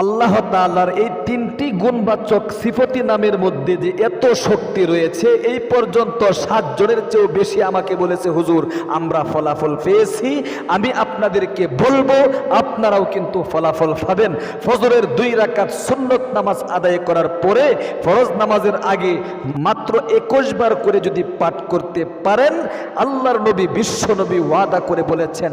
আল্লাহ তাল্লার এই তিনটি গুণবাচক সিফতি নামের মধ্যে যে এত শক্তি রয়েছে, এই পর্যন্ত সাতজনের চেয়েও বেশি আমাকে বলেছে, হুজুর, আমরা ফলাফল পেয়েছি, আমি আপনাদেরকে বলব, আপনারাও কিন্তু ফলাফল পাবেন। ফজরের দুই রাকাত সুন্নত নামাজ আদায় করার পরে, ফরজ নামাজের আগে মাত্র একুশ বার করে যদি পাঠ করতে পারেন, আল্লাহর নবী, বিশ্ব নবী ওয়াদা করে বলেছেন,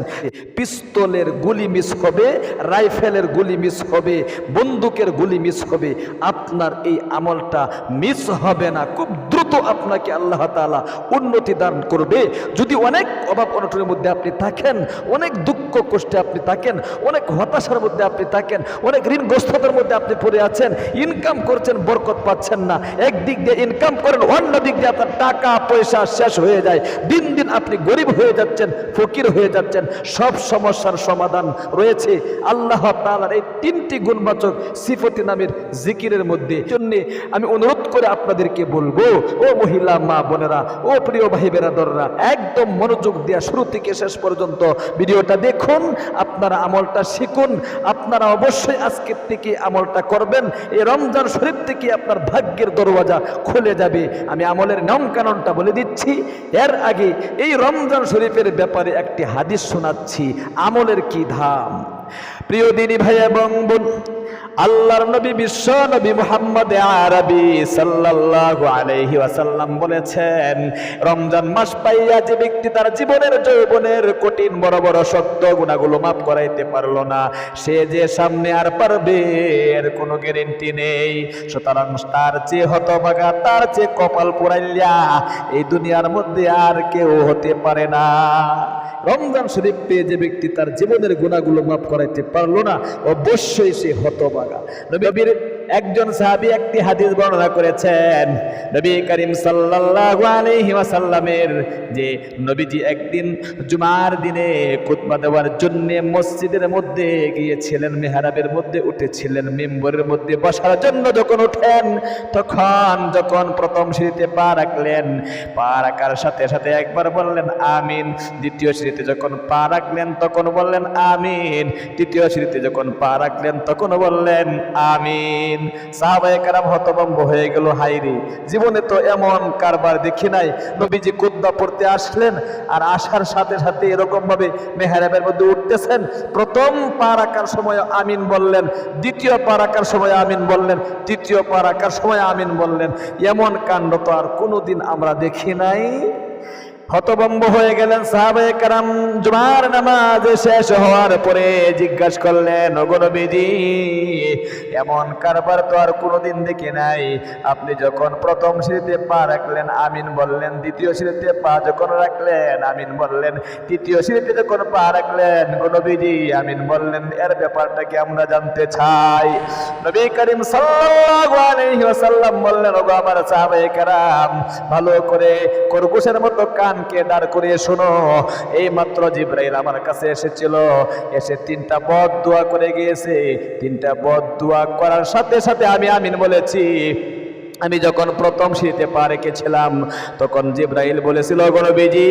পিস্তলের গুলি মিস হবে, রাইফেলের গুলি মিস হবে, বন্দুকের গুলি মিস হবে। আপনার এই আমলটা মিস হবে না। খুব দ্রুত আপনাকে আল্লাহ তালা উন্নতি দান করবে। যদি অনেক অভাব অনটনের মধ্যে আপনি থাকেন, অনেক দুঃখ কষ্টে আপনি থাকেন, অনেক হতাশার মধ্যে আপনি থাকেন, অনেক ঋণগ্রস্ততার মধ্যে আপনি পড়ে আছেন ইনকাম করছেন, বরকত পাচ্ছেন না। একদিক দিয়ে ইনকাম করেন, অন্য দিক দিয়ে আপনার টাকা, পয়সা শেষ হয়ে যায়। দিন দিন আপনি গরিব হয়ে যাচ্ছেন, ফকির হয়ে যাচ্ছেন, সব সমস্যার সমাধান রয়েছে। আল্লাহ তাআলার এই তিনটি গুণবাচক সিফতি নামের জিকিরের মধ্যে। জন্য আমি অনুরোধ করে আপনাদেরকে বলব, ও মহিলা, মা বোনেরা, ও প্রিয় ভাই বেরাদররা একদম মনোযোগ দেওয়া শুরু থেকে শেষ পর্যন্ত ভিডিওটা দেখুন আপনারা আমলটা শিখুন, আপনারা অবশ্যই আজকের থেকে আমলটা করবেন। এই রমজান শরীফ থেকে আপনার ভাগ্যের দরওয়াজা খুলে যাবে। আমি আমলের নিয়ম বলে দিচ্ছি। এর আগে এই রমজান শরীফের ব্যাপারে একটি হাদিস শোনাচ্ছি। আমলের কি ধাম? প্রিয় দিনী ভাই এবং বোন আল্লাহর নবী বিশ্ব নবী মুহাম্মদ আরবি সাল্লাল্লাহু আলাইহি ওয়াসাল্লাম বলেছেন, রমজান মাস পাইয়া যে ব্যক্তি তার জীবনের যৌবনের কঠিন বড় বড় শক্ত গুণাগুলো মাফ করাইতে পারল না, সে যে সামনে আর পারবে এর কোনো গ্যারেন্টি নেই। সুতরাং তার চেয়ে হতভাগা, তার চেয়ে কপাল পোড়াইয়া এই দুনিয়ার মধ্যে আর কেউ হতে পারে না। রমজান শরীফ পেয়ে যে ব্যক্তি তার জীবনের গুণাগুলো মাফ করাইতে পারল না, অবশ্যই সে হতবাগা নবীর একজন সাহাবী একটি হাদিস বর্ণনা করেছেন, নবী করিম সাল্লাল্লাহু আলাইহি ওয়াসাল্লামের যে নবীজি একদিন জুমার দিনে খুতবা দেওয়ার জন্য মসজিদের মধ্যে গিয়েছিলেন, মেহরাবের মধ্যে উঠেছিলেন, মেম্বরের মধ্যে বসার জন্য যখন উঠেন, তখন যখন প্রথম সিঁড়িতে পা রাখলেন, পা রাখার সাথে সাথে একবার বললেন, আমিন। দ্বিতীয় সিঁড়িতে যখন পা রাখলেন, তখন বললেন, আমিন। তৃতীয় সিঁড়িতে যখন পা রাখলেন, তখন বললেন, আমিন। সাহাবায়ে কারাম হতভম্ব হয়ে গেল হাইরি জীবনে তো এমন কারবার দেখি নাই। নবীজি কুদ্দা পড়তে আসলেন আর আসার সাথে সাথে এরকম ভাবে মেহরাবের মধ্যে উঠতেছেন। প্রথম পা রাখার সময় আমিন বললেন, দ্বিতীয় পা রাখার সময় আমিন বললেন, তৃতীয় পা রাখার সময় আমিন বললেন। এমন কাণ্ড তো আর কোনোদিন আমরা দেখি নাই। হতবম্ব হয়ে গেলেন সাহাবায়ে কারাম। জুমার নামাজ শেষ হওয়ার পরে জিজ্ঞাসা করলেন ওগনবীজি এমন কারবার তো আর কোনোদিন দেখি নাই। আপনি যখন প্রথম সিঁড়িতে পা রাখলেন, আমিন বললেন। দ্বিতীয় সিঁড়িতে পা যখন রাখলেন, আমিন বললেন। তৃতীয় সিঁড়িতে যখন পা রাখলেন গনবীজি আমিন বললেন, এর ব্যাপারটা কি আমরা জানতে চাই? নবী করিম ওয়াসাল্লাম বললেন, ওগো আমার সাহাবায়ে কারাম, ভালো করে খরগোশের মতো কানকে দাঁড় করিয়ে শোনো। এই মাত্র জিব্রাইল আমার কাছে এসেছিল। এসে তিনটা বদ দোয়া করে গিয়েছে। তিনটা বদ দোয়া করার সাথে সাথে আমি আমিন বলেছি। আমি যখন প্রথম শীতে পা রেখেছিলাম, তখন জিব্রাইল বলেছিল গণবিজি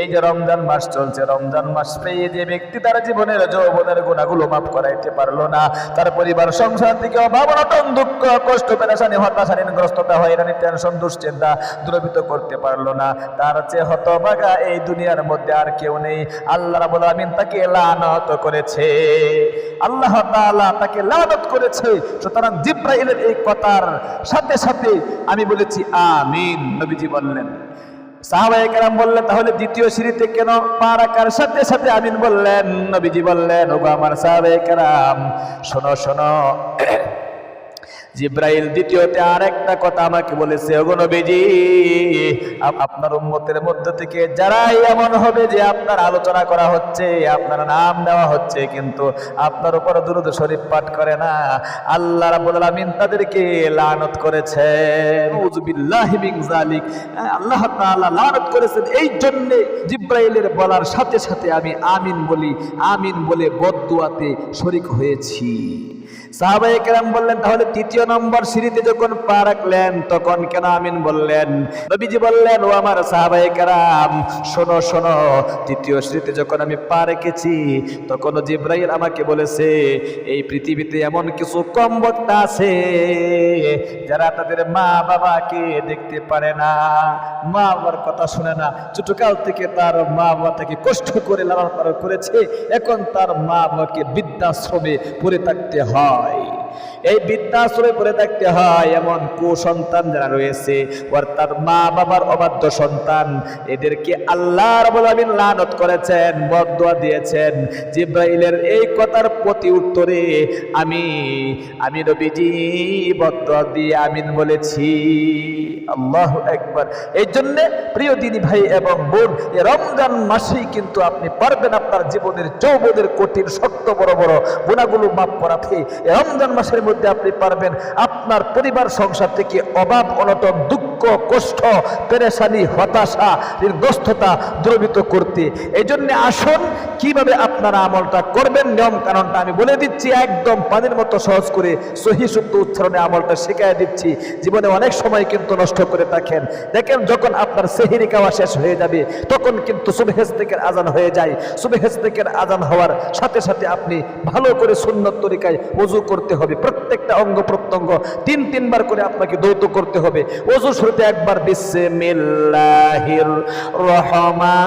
এই যে রমজান মাস চলছে, রমজান মাস পেয়ে যে ব্যক্তি তার জীবনের যৌবনের গুণাগুলো মাফ করাইতে পারল না, তার পরিবার, সংসার থেকে অভাব, অনটন, দুঃখ, কষ্ট, পেরেশানি হতাশা ঋণগ্রস্ততা হয়রানি টেনশন, দুশ্চিন্তা দূরীভূত করতে পারল না। তার চেয়ে হতভাগা এই দুনিয়ার মধ্যে আর কেউ নেই। আল্লাহ রাবুল আমিন তাকে লানত করেছে। আল্লাহ তাকে লানত করেছে। সুতরাং জিব্রাইলের এই কথার সাথে সাথে আমি বলেছি, আমিন। নবীজি বললেন। সাহাবাহাম বললেন, তাহলে দ্বিতীয় সিঁড়িতে কেন পা রাখার সাথে সাথে আমিন বললেন? নবীজি বললেন, ওগো আমার কেরাম, শোনো শোনো। জিব্রাইল দ্বিতীয়তে আর একটা কথা আমাকে বলেছে আপ- আপনার উম্মতের মধ্য থেকে যারাই এমন হবে যে আপনার আলোচনা করা হচ্ছে আপনার নাম নেওয়া হচ্ছে কিন্তু আপনার উপর দুরুদ শরীফ পাঠ করে না। আল্লাহ রাব্বুল আলামিন তাদেরকে লানত করেছেন। হ্যাঁ, আল্লাহ তাআলা লানত করেছেন। এই জন্য জিব্রাইলের বলার সাথে সাথে আমি আমিন বলি আমিন বলে বদদুয়াতে শরীক হয়েছি। সাহাবাই বললেন, তাহলে তৃতীয় নম্বর সিঁড়িতে যখন পা রাখলেন, তখন কেন আমিন বললেন? নবীজি বললেন, ও আমার সাহাবাই শোনো শোনো, তৃতীয় সিঁড়িতে যখন আমি পা রেখেছি তখন জিব্রাইল আমাকে বলেছে, এই পৃথিবীতে এমন কিছু কম বক্তা আছে, যারা তাদের মা বাবাকে দেখতে পারে না মা বাবার কথা শুনে না, ছোটকাল থেকে তার মা বাবা তাকে কষ্ট করে লালন করেছে, এখন তার মা বাবাকে বৃদ্ধাশ্রমে পড়ে থাকতে হয়। এই বৃদ্ধাশ্রয় পড়ে থাকতে হয় এমন কুসন্তান যারা রয়েছে। অর্থাৎ মা বাবার অবাধ্য সন্তান। এদেরকে আল্লাহ আলামিন লানত করেছেন বদয়া দিয়েছেন। জিব্রাইলের এই কথার প্রতি উত্তরে আমি আমি রবিজি বদয়া দিয়ে আমিন বলেছি। আল্লাহ একবার এই জন্যে প্রিয় দিনী ভাই এবং বোন রমজান মাসেই কিন্তু আপনি পারবেন আপনার জীবনের যৌবনের কঠিন, শক্ত, বড় বড় গুণাগুলো মাপ করাতে রমজান মাসের মধ্যে আপনি পারবেন আপনার পরিবার, সংসার থেকে অভাব, অনটন, দুঃখ কষ্ট, পেরেশানি, হতাশা নির্দস্ততা দ্রবিত করতে। এই জন্য আসুন, কীভাবে আপনারা আমলটা করবেন নিয়ম কারণটা আমি বলে দিচ্ছি, একদম পানির মতো সহজ করে, সহি শুদ্ধ উচ্চারণে আমলটা শেখাই দিচ্ছি। জীবনে অনেক সময় কিন্তু নষ্ট করে থাকেন। দেখেন, যখন আপনার সেহিরি খাওয়া শেষ হয়ে যাবে, তখন কিন্তু সুবেহেজ থেকে আজান হয়ে যায়। সুবেহেজ থেকে আজান হওয়ার সাথে সাথে আপনি ভালো করে সুন্নত তরিকায় ওযু করতে হবে। প্রত্যেকটা অঙ্গ প্রত্যঙ্গ তিন তিনবার করে আপনাকে দ্বৈত করতে হবে। ওযু শুরুতে একবার বিসমিল্লাহির রহমানির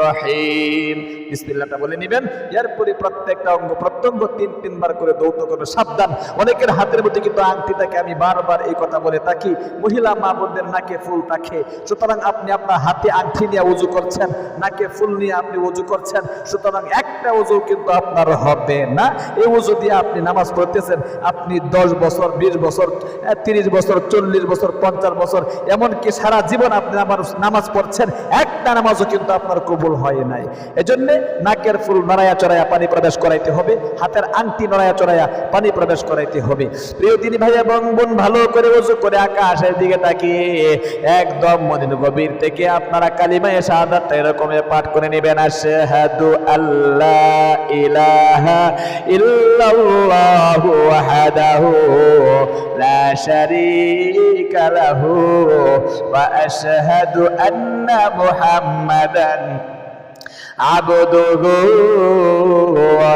রহিম। বিসমিল্লাহটা বলে নেবেন। এরপরে প্রত্যেকটা অঙ্গ, প্রত্যঙ্গ তিন, তিনবার করে দৌত করবে, সাবধান। অনেকের হাতের মধ্যে কিন্তু আংটি থাকে, আমি বারবার এই কথা বলে থাকি। মহিলা মা বোনদের নাকে ফুল থাকে সুতরাং আপনি আপনার হাতে আংটি নিয়ে উজু করছেন, নাকে ফুল নিয়ে আপনি উজু করছেন, সুতরাং একটা উজু কিন্তু আপনার হবে না। এই উজু দিয়ে আপনি নামাজ পড়তেছেন, আপনি দশ বছর, বিশ বছর তিরিশ বছর, চল্লিশ বছর, পঞ্চাশ বছর, এমনকি সারা জীবন আপনি নামাজ নামাজ পড়ছেন, একটা নামাজও কিন্তু আপনার কবুল হয় নাই। এজন্য নাকের ফুল নড়াইয়া চড়াইয়া পানি প্রবেশ করাইতে হবে, হাতের আংটি নড়াইয়া চড়াইয়া পানি প্রবেশ করাইতে হবে। প্রিয় দিনী ভাই এবং বোন ভালো করে উজু করে আকাশের দিকে তাকিয়ে একদম মনের গভীর থেকে আপনারা কালিমায়ে শাহাদাতটা এরকম পাঠ করে নেবেন, আশহাদু আল্লাহ ইলাহা ইল্লাল্লাহু ওয়াহদাহু লা ওয়া আশহাদু আন্না মুহাম্মাদান আবদুহু ওয়া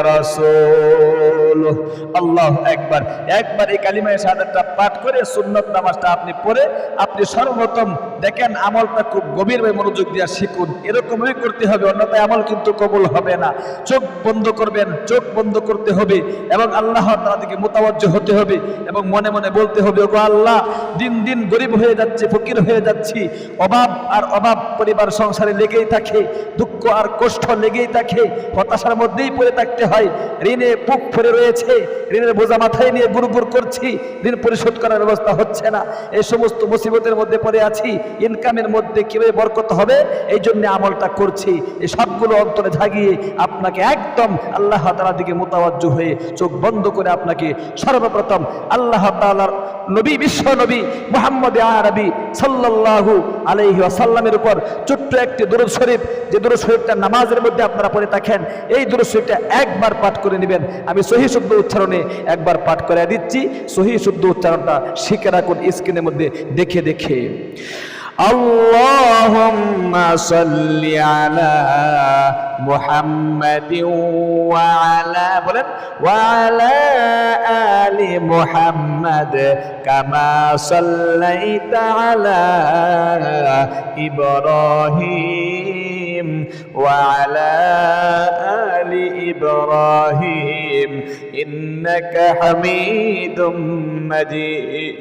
আল্লাহু আকবার। একবার এই কালিমায়ে শাহাদাতটা পাঠ করে সুন্নত নামাজটা আপনি পড়ে আপনি সর্বপ্রথম দেখেন আমলটা খুব গভীরভাবে মনোযোগ দিয়ে শিখুন। এরকমই করতে হবে, অন্যথায় আমল কিন্তু কবুল হবে না। চোখ বন্ধ করবেন, চোখ বন্ধ করতে হবে এবং আল্লাহ তাআলা দিকে মোতাবজ্জ হতে হবে এবং মনে মনে বলতে হবে, ওগো আল্লাহ, দিন দিন গরিব হয়ে যাচ্ছে, ফকির হয়ে যাচ্ছি, অভাব আর অভাব পরিবার সংসারে লেগেই থাকে, দুঃখ আর কষ্ট লেগেই থাকে, হতাশার মধ্যেই পড়ে থাকতে হয়। ঋণে বুক ভরে রয়েছে, ঋণের বোঝা মাথায় নিয়ে গুড় গুড় করছি, ঋণ পরিশোধ করার ব্যবস্থা হচ্ছে না। এই সমস্ত মুসিবতের মধ্যে পড়ে আছি ইনকামের মধ্যে কীভাবে বরকত হবে? এই জন্য আমলটা করছি। এই সবগুলো অন্তরে ঝাগিয়ে আপনাকে একদম আল্লাহ তালার দিকে মোতাবজ্জ হয়ে চোখ বন্ধ করে আপনাকে সর্বপ্রথম আল্লাহ তালার নবী, বিশ্ব নবী মোহাম্মদ আরবি সাল্লাল্লাহু আলাইহি ওয়াসাল্লামের উপর ছোট্ট একটি দুরুদ শরীফ, যে দুরুদ শরীফটা নামাজের মধ্যে আপনারা পড়ে থাকেন, এই দুরুদ শরীফটা একবার পাঠ করে নেবেন। আমি সহি শুদ্ধ উচ্চারণে একবার পাঠ করে দিচ্ছি। সহি শুদ্ধ উচ্চারণটা শিখে রাখুন স্ক্রিনের মধ্যে দেখে দেখে। اللهم صل على محمد وعلى وعلى آل محمد كما صليت على إبراهيم وعلى آل إبراهيم إنك حميد مجيد.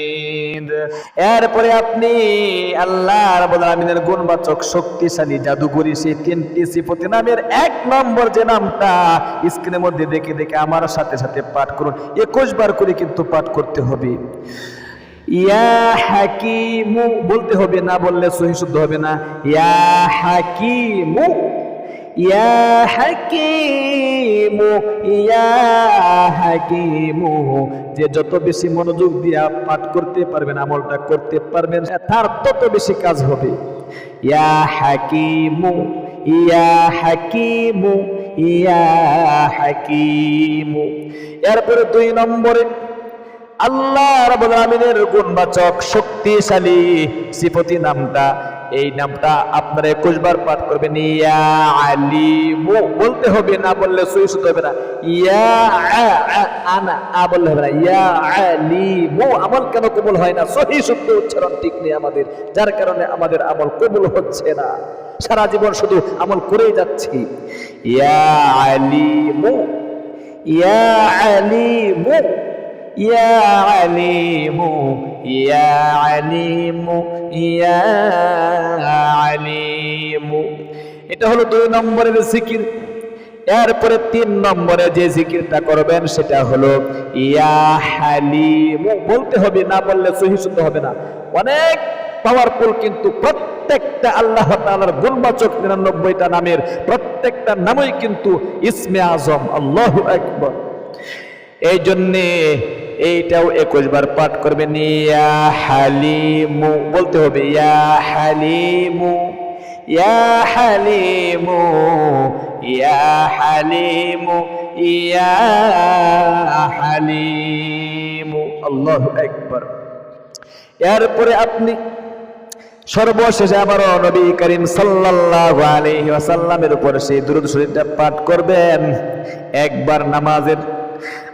এরপরে আপনি আল্লাহ রাব্বুল আলামিনের গুণবাচক, শক্তিশালী, জাদুকরি সেই তিনটি সিফতি নামের এক নম্বর যে নামটা স্ক্রিনের মধ্যে দেখে দেখে আমার সাথে সাথে পাঠ করুন। একুশ বার করে কিন্তু পাঠ করতে হবে। ইয়া হাকিমু বলতে হবে, না বললে সহি শুদ্ধ হবে না। ইয়া হাকিমু ইয়া হাকিমু ইয়া হাকিমু। যে যত বেশি মনোযোগ দিয়ে পাঠ করতে পারবেন, আমলটা করতে পারবেন, তার তত বেশি কাজ হবে। ইয়া হাকিমু ইয়া হাকিমু ইয়া হাকিমু। এরপরে দুই নম্বরে, আল্লাহ রাব্বুল আলামিনের গুণবাচক, শক্তিশালী, সিফতি নামটা এই নামটা আপনারা একুশ বার পাঠ করবেন। ইয়া আলিমু, বলতে হবে, না বললে সই শুদ্ধ হবে না। ইয়া আনা, আ বললে হবে না। ইয়া আলিমু, আমল কেন কবুল হয় না? সহি শুদ্ধ উচ্চারণ ঠিক নেই আমাদের, যার কারণে আমাদের আমল কবুল হচ্ছে না। সারা জীবন শুধু আমল করেই যাচ্ছি। ইয়া আলিমু ইয়া আলিমু। يا عليم يا عليم يا عليم এটা হলো দুই নম্বরের জিকির এরপরে তিন নম্বরে যে জিকিরটা করবেন সেটা হলো ইয়া হালিম বলতে হবে না বললে সহি শুদ্ধ হবে না অনেক পাওয়ারফুল কিন্তু প্রত্যেকটা আল্লাহ তাআলার গুণবাচক নিরানব্বইটা নামের প্রত্যেকটা নামই কিন্তু ইসমে আজম আল্লাহু আকবার এই জন্যে এইটাও একুশ বার পাঠ করবেন। ইয়া হালিমু, বলতে হবে, ইয়া হালিমু ইয়া হালিমু ইয়া হালিমু ইয়া হালিমু। আল্লাহু আকবার। এরপরে আপনি সর্বশেষে আবারও নবী করিম সাল্লাল্লাহু আলাইহি ওয়াসাল্লামের উপর সেই দুরূদ শরীফটা পাঠ করবেন। একবার নামাজের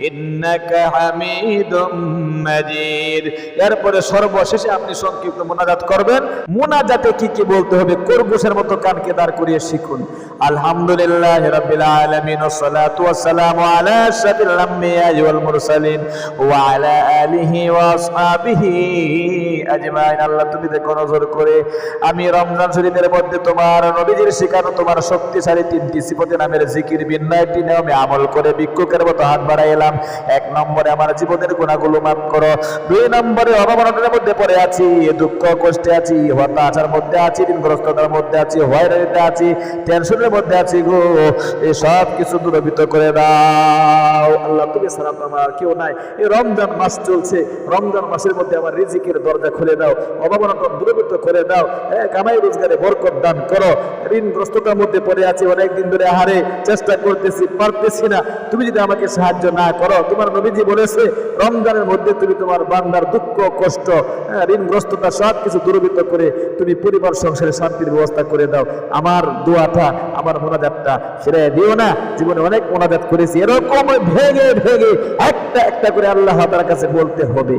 إنك حميد مجيد এরপরে সর্বশেষে আপনি সংক্ষিপ্ত মোনাজাত করবেন মোনাজাতে কি কি বলতে হবে কর্বুসের মতো কানকে দাঁড় করিয়ে শিখুন আলহামদুলিল্লাহ রাব্বিল আলামিন ওয়াসসালাতু ওয়াসসালামু আলা আশরাফিল আম্বিয়া ওয়াল মুরসালিন ওয়া আলা আলিহি ওয়া আসহাবিহি আজমাইন আল্লাহ তুমি দেখো নজর করে আমি রমজান শরীফের মধ্যে তোমার নবীজির শিখানো তোমার শক্তিশালী তিনটি সিফতে নামের জিকির বিনয়টি নিয়মে আমল করে ভিক্ষুকের মতো হাত বাড়াইলাম এক নম্বরে আমার জীবনের গুণাগুলো মাফ করো। দুই নম্বরে অবমাননের মধ্যে পড়ে আছি, দুঃখ, কষ্টে আছি, হতাশার মধ্যে আছি, ঋণগ্রস্ততার মধ্যে আছি, হয়রানিতে আছি টেনশনের মধ্যে আছি গো। এই সব কিছু দূরভূত করে দাও। আল্লাহ, তুমি ছাড়া তো আমার কেউ নাই। এই রমজান মাস চলছে। রমজান মাসের মধ্যে আমার রিজিকের দরজা খুলে দাও। অভাবনতন দূরভূত করে দাও। হ্যাঁ কামাই রোজগারে বরকত দান করো। ঋণগ্রস্ততার মধ্যে পড়ে আছি, অনেকদিন ধরে হারে চেষ্টা করতেছি, পারতেছি না। তুমি যদি আমাকে সাহায্য না করো। তোমার নবীজি বলেছে রমজানের মধ্যে তুমি তোমার বান্দার দুঃখ কষ্ট হ্যাঁ, ঋণগ্রস্ততা সব কিছু দূরবিত করে তুমি পরিবার সংসারে শান্তির ব্যবস্থা করে দাও। আমার দোয়াটা, আমার মোনাজাতটা ফিরে দিও না। জীবনে অনেক মোনাজাত করেছি। এরকম ভেঙে ভেঙে একটা একটা করে আল্লাহ তার কাছে বলতে হবে।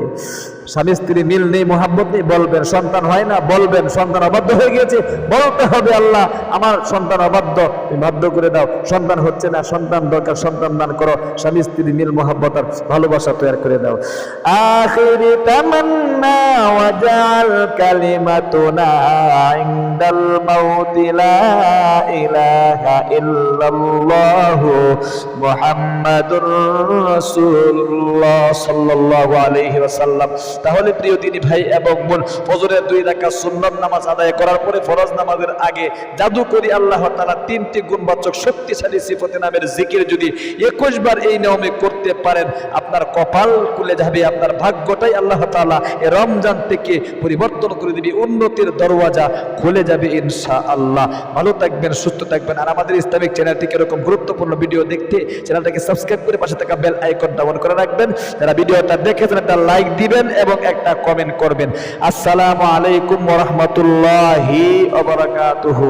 স্বামী, স্ত্রী মিল নেই মোহাম্মত নেই, বলবেন সন্তান হয় না, বলবেন সন্তান অবাধ্য হয়ে গেছে বলতে হবে আল্লাহ, আমার সন্তান অবাধ্য, তুমি বাধ্য করে দাও। সন্তান হচ্ছে না, সন্তান দরকার, সন্তান দান করো। স্বামী, স্ত্রী মিল মোহাম্মত আর ভালোবাসা তৈরি করে দাও। আখিরি তামান্না ওয়াজাল কালিমাতুনা ইনদাল মাউতি লা ইলাহা ইল্লাল্লাহ মুহাম্মাদুর রাসূলুল্লাহ সাল্লাল্লাহু আলাইহি ওয়াসাল্লাম তাহলে প্রিয় দিনী ভাই এবং বোন, ফজরের দুই রাকাত সুন্নাত নামাজ আদায় করার পরে ফরজ নামাজের আগে জাদু করি আল্লাহ তাআলা তিনটি গুণবাচক শক্তিশালী সিফতে নামের জিকির যদি 21 বার এই নিয়মে করতে পারেন, আপনার কপাল খুলে যাবে, আপনার ভাগ্যটাই আল্লাহ তাআলা এই রমজান থেকে পরিবর্তন করে দিবে, উন্নতির দরওয়াজা খুলে যাবে ইনশা আল্লাহ ভালো থাকবেন, সুস্থ থাকবেন। আর আমাদের ইসলামিক চ্যানেলটিকে এরকম গুরুত্বপূর্ণ ভিডিও দেখতে, চ্যানেলটাকে সাবস্ক্রাইব করে পাশে থাকা বেল আইকনটা অন করে রাখবেন। যারা ভিডিওটা দেখেছেন, একটা লাইক দিবেন এবং একটা কমেন্ট করবেন। আসসালামু আলাইকুম রহমতুল্লাহ অবরাকাতুহু